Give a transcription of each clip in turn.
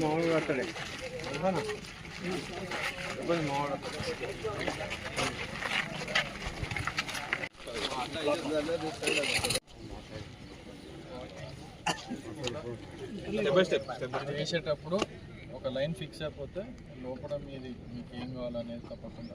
మామూలు ఇది వేసేటప్పుడు ఒక లైన్ ఫిక్స్ అయిపోతే లోపల మీది మీకు ఏం కావాలనేది తప్పకుండా.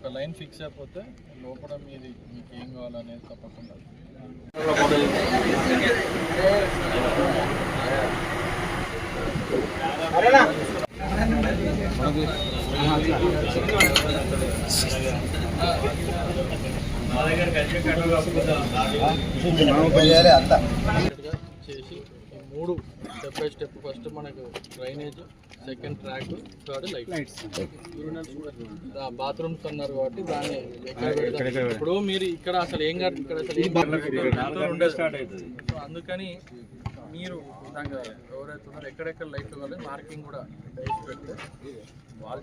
ఒక లైన్ ఫిక్స్ అయిపోతే లోపల మీది మీకు ఏం కావాలనేది తప్పకుండా. చేసి ఈ మూడు స్టెప్ బై స్టెప్. ఫస్ట్ మనకు drainage second track third light. Bathrooms అన్నారు కాబట్టి దాన్ని? ఇప్పుడు మీరు ఇక్కడ అసలు ఏం కాదు ఇక్కడ అసలు ఏం అందుకని మీరు దానికి ఎవరైతే ఉన్నారో ఎక్కడెక్కడ లైట్లు కావాలి మార్కింగ్ కూడా వేసి పెడితే వాళ్ళు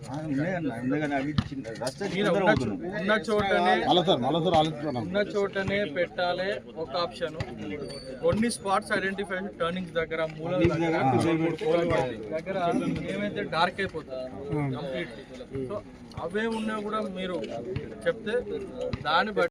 మీరు ఉన్న చోటనే ఉన్న చోటనే పెట్టాలి ఒక ఆప్షన్. కొన్ని స్పాట్స్ ఐడెంటిఫై టర్నింగ్స్ దగ్గర మూల దగ్గర ఏమైతే డార్క్ అయిపోతుంది కంప్లీట్ సో అవే ఉన్నా కూడా మీరు చెప్తే దాన్ని బట్టి